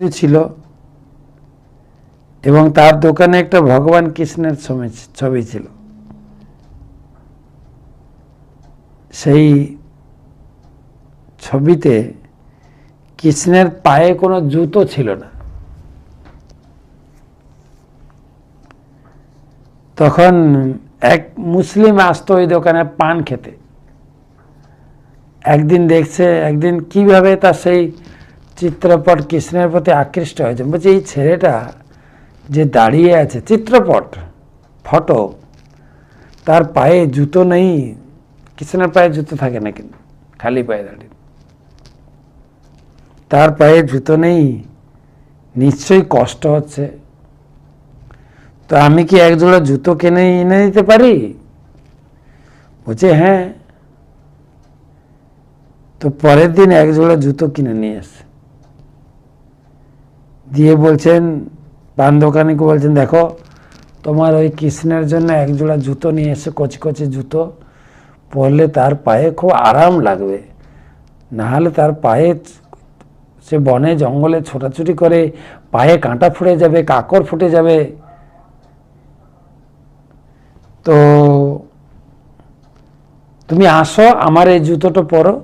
ছিল এবং তার দোকানে একটা ভগবান কৃষ্ণের ছবি ছিল। সেই ছবিতে কৃষ্ণের পায়ে কোনো জুতো ছিল না। তখন এক মুসলিম আসতো ওই দোকানে পান খেতে। একদিন দেখছে, একদিন কীভাবে তার সেই চিত্রপট কৃষ্ণের প্রতি আকৃষ্ট হয়েছে। বলছে, এই ছেলেটা যে দাঁড়িয়ে আছে, চিত্রপট, ফটো, তার পায়ে জুতো নেই, কৃষ্ণের পায়ে জুতো থাকে না কিন্তু খালি পায়ে দাঁড়িয়ে। তার পায়ে জুতো নেই, নিশ্চয়ই কষ্ট হচ্ছে। তো আমি কি এক জোড়া জুতো কিনে এনে দিতে পারি? বলছে হ্যাঁ। তো পরের দিন এক জোড়া জুতো কিনে নিয়ে এসে দিয়ে বলছেন পান দোকানিকে বলছেন, দেখো, তোমার ওই কৃষ্ণের জন্য এক জোড়া জুতো নিয়ে এসে, কচি কচি জুতো। পরলে তার পায়ে খুব আরাম লাগবে। নাহলে তার পায়ে সে বনে জঙ্গলে ছোটাছুটি করে, পায়ে কাঁটা ফুটে যাবে, কাকর ফুটে যাবে। তো তুমি আসো, আমার এই জুতোটা পরো।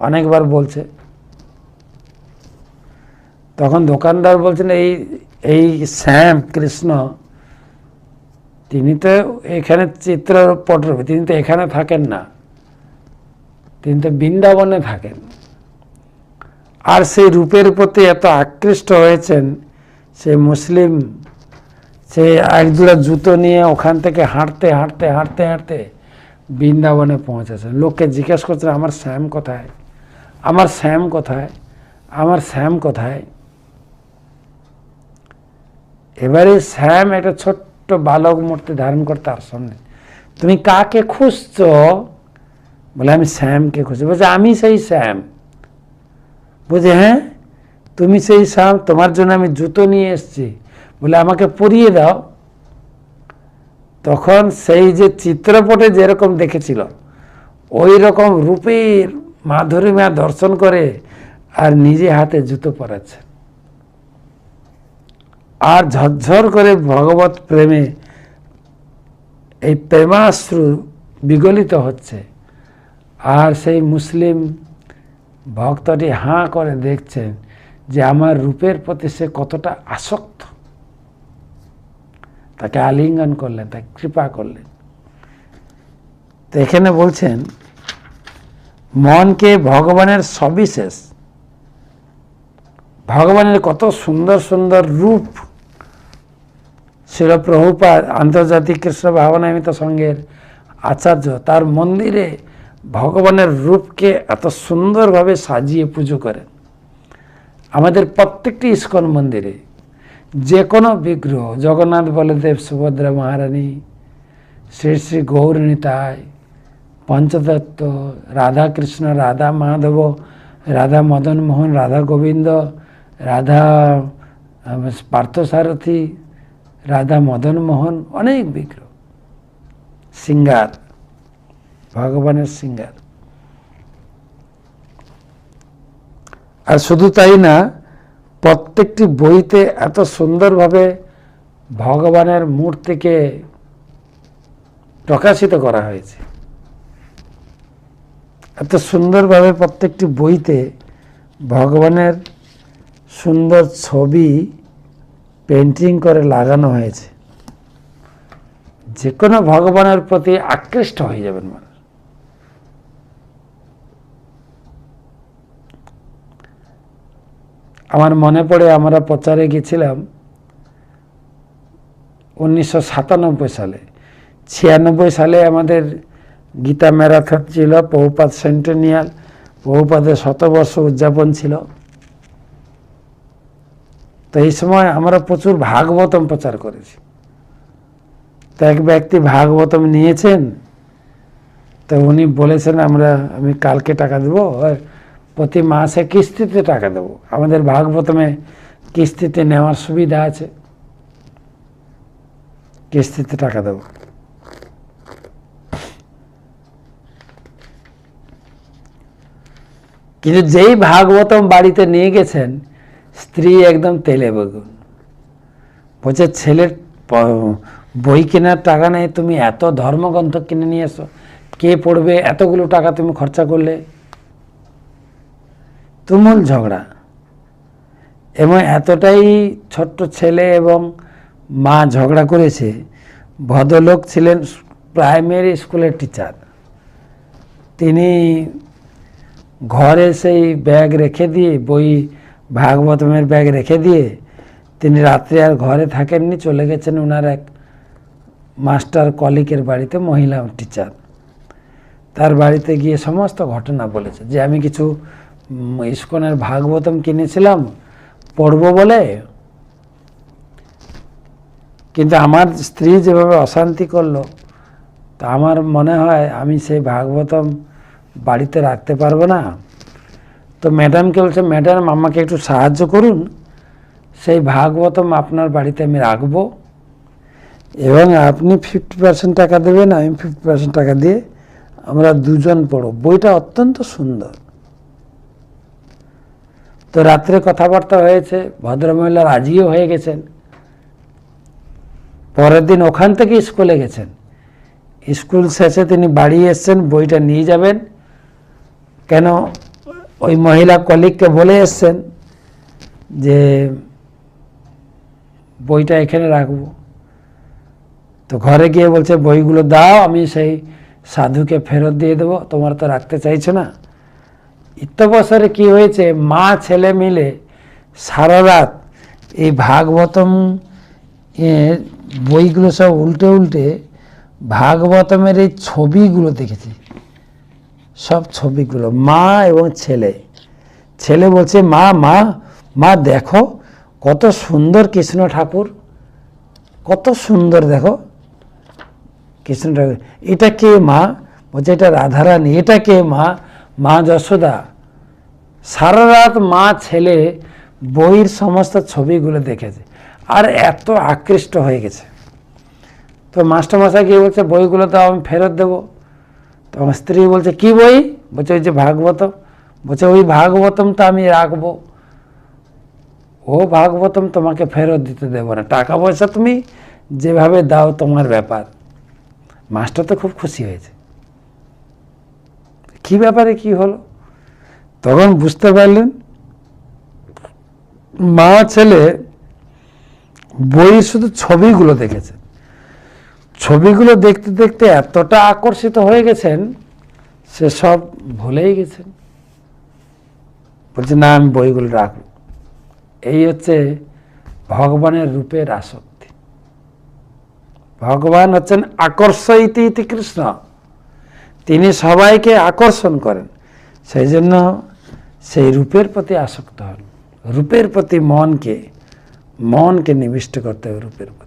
অনেকবার বলছে। তখন দোকানদার বলছেন, এই এই শ্যাম কৃষ্ণ, তিনি তো এখানে চিত্রপট রূপে তিনি তো এখানে থাকেন না। তিনি তো বৃন্দাবনে থাকেন। আর সেই রূপের প্রতি এত আকৃষ্ট হয়েছেন, সে মুসলিম, সে এক দুটা জুতো নিয়ে ওখান থেকে হাঁটতে হাঁটতে হাঁটতে হাঁটতে বৃন্দাবনে পৌঁছেছেন। লোককে জিজ্ঞেস করছেন, আমার শ্যাম কোথায়? আমার শ্যাম কোথায়? আমার শ্যাম কোথায়? এবারে শ্যাম একটা ছোট্ট বালক মূর্তি ধারণ করে তার সামনে। তুমি কাকে খুঁজছ? বলে, আমি শ্যামকে খুঁজছি। বলছে, আমি সেই শ্যাম বুঝে হ্যাঁ? তুমি সেই শ্যাম তোমার জন্য আমি জুতো নিয়ে এসেছি। বলে, আমাকে পরিয়ে দাও। তখন সেই যে চিত্রপটে যেরকম দেখেছিল ওই রকম রূপের মাধুরী মাধুরিমা দর্শন করে আর নিজে হাতে জুতো পরাচ্ছে। আর ঝরঝর করে ভগবত প্রেমে এই প্রেমাশ্রু বিগলিত হচ্ছে। আর সেই মুসলিম ভক্তটি হাঁ করে দেখছেন যে আমার রূপের প্রতি সে কতটা আসক্ত। তাকে আলিঙ্গন করলেন, তাকে কৃপা করলেন। তো এখানে বলছেন, মনকে ভগবানের সবিশেষ, ভগবানের কত সুন্দর সুন্দর রূপ ছিল প্রভুপাদ আন্তর্জাতিক কৃষ্ণ ভাবনামিত সংঘের আচার্য তার মন্দিরে ভগবানের রূপকে এত সুন্দরভাবে সাজিয়ে পুজো করেন। আমাদের প্রত্যেকটি ইস্কন মন্দিরে যে কোনো বিগ্রহ, জগন্নাথ বলদেব, সুভদ্রা মহারানী, শ্রী শ্রী গৌরনীতায় পঞ্চদত্ত রাধা কৃষ্ণ রাধা মাধব, রাধা মদন মোহন রাধা গোবিন্দ, রাধা পার্থসারথী রাধা মদন মোহন অনেক বিগ্রহ। সিঙ্গার, ভগবানের সিঙ্গার। আর শুধু তাই না, প্রত্যেকটি বইতে এত সুন্দরভাবে ভগবানের মূর্তিকে প্রকাশিত করা হয়েছে। এত সুন্দরভাবে প্রত্যেকটি বইতে ভগবানের সুন্দর ছবি পেন্টিং করে লাগানো হয়েছে। যে কোনো ভগবানের প্রতি আকৃষ্ট হয়ে যাবেন মানুষ। আমার মনে পড়ে আমরা প্রচারে গেছিলাম উনিশশো সাতানব্বই সালে। ছিয়ানব্বই সালে আমাদের গীতা ম্যারাথন ছিল, বহুপাত সেন্টেনিয়াল বহুপাতের শতবর্ষ উদযাপন ছিল। তো এই সময় আমরা প্রচুর ভাগবতম প্রচার করেছি। তো এক ব্যক্তি ভাগবতম নিয়েছেন, তো উনি বলেছেন, আমরা, আমি কালকে টাকা দেবো প্রতি মাসে কিস্তিতে টাকা দেবো। আমাদের ভাগবতমে কিস্তিতে নেওয়ার সুবিধা আছে। কিস্তিতে টাকা দেবো। কিন্তু যেই ভাগবতম বাড়িতে নিয়ে গেছেন স্ত্রী একদম তেলে বেগুন। বলছে, ছেলের বই কেনার টাকা নেই, তুমি এত ধর্মগ্রন্থ কিনে নিয়ে এসো। কে পড়বে, এতগুলো টাকা তুমি খরচা করলে? তুমুল ঝগড়া। এবং এতটাই ছোট্ট ছেলে এবং মা ঝগড়া করেছে, ভদ্রলোক ছিলেন প্রাইমারি স্কুলের টিচার। তিনি ঘরে সেই ব্যাগ রেখে দিয়ে বই ভাগবতমের ব্যাগ রেখে দিয়ে তিনি রাত্রে আর ঘরে থাকেননি, চলে গেছেন ওনার এক মাস্টার কলিকের বাড়িতে, মহিলা টিচার। তার বাড়িতে গিয়ে সমস্ত ঘটনা বলেছে যে আমি কিছু ইস্কনের ভাগবতম কিনেছিলাম, পড়ব বলে। কিন্তু আমার স্ত্রী যেভাবে অশান্তি করল, তা আমার মনে হয় আমি সেই ভাগবতম বাড়িতে রাখতে পারব না। তো ম্যাডামকে বলছে ম্যাডাম আমাকে একটু সাহায্য করুন। সেই ভাগবতম আপনার বাড়িতে আমি রাখব। এবং আপনি ফিফটি পার্সেন্ট টাকা দেবেন, আমি ফিফটি পার্সেন্ট টাকা দিয়ে আমরা দুজন পড়ব। বইটা অত্যন্ত সুন্দর। তো রাত্রে কথাবার্তা হয়েছে, ভদ্রমহিলা রাজিও হয়ে গেছেন। পরের দিন ওখান থেকে স্কুলে গেছেন। স্কুল শেষে তিনি বাড়ি এসছেন, বইটা নিয়ে যাবেন। কেন? ওই মহিলা কলিগকে বলে এসছেন যে বইটা এখানে রাখব। তো ঘরে গিয়ে বলছে, বইগুলো দাও, আমি সেই সাধুকে ফেরত দিয়ে দেবো। তোমার তো রাখতে চাইছো না? ইত্যবসরে কি হয়েছে, মা ছেলে মিলে সারা রাত এই ভাগবতম বইগুলো সব উল্টে উল্টে ভাগবতমের এই ছবিগুলো দেখেছি। সব ছবিগুলো, মা এবং ছেলে। ছেলে বলছে, মা মা মা, দেখো কত সুন্দর কৃষ্ণ ঠাকুর, কত সুন্দর দেখো কৃষ্ণ ঠাকুর। এটা কে মা? বলছে, এটা রাধারানী, এটা কে মা? মা যশোদা। সারা রাত মা, ছেলে বইয়ের সমস্ত ছবিগুলো দেখেছে আর এত আকৃষ্ট হয়ে গেছে। তো মাস্টারমশাই গিয়ে বলছে, বইগুলো তো আমি ফেরত দেবো। তো আমার স্ত্রী বলছে, কি বই? বলছে, ওই যে ভাগবতম। বলছে, ওই ভাগবতম তো আমি রাখব। ও ভাগবতম তোমাকে ফেরত দিতে দেবো না। টাকা পয়সা তুমি যেভাবে দাও তোমার ব্যাপার। মাস্টার তো খুব খুশি হয়েছে। কি ব্যাপারে কি হলো? তখন বুঝতে পারলেন, মা ছেলে বই শুধু ছবিগুলো দেখেছে। ছবিগুলো দেখতে দেখতে এতটা আকর্ষিত হয়ে গেছেন, সে সব ভুলেই গেছেন। বলছে, না, আমি বইগুলো রাখব। এই হচ্ছে ভগবানের রূপের আসক্তি। ভগবান হচ্ছেন আকর্ষ ইতি ইতি কৃষ্ণ। তিনি সবাইকে আকর্ষণ করেন। সেই জন্য সেই রূপের প্রতি আসক্ত হন। রূপের প্রতি মনকে মনকে নিবিষ্ট করতে হবে রূপের প্রতি।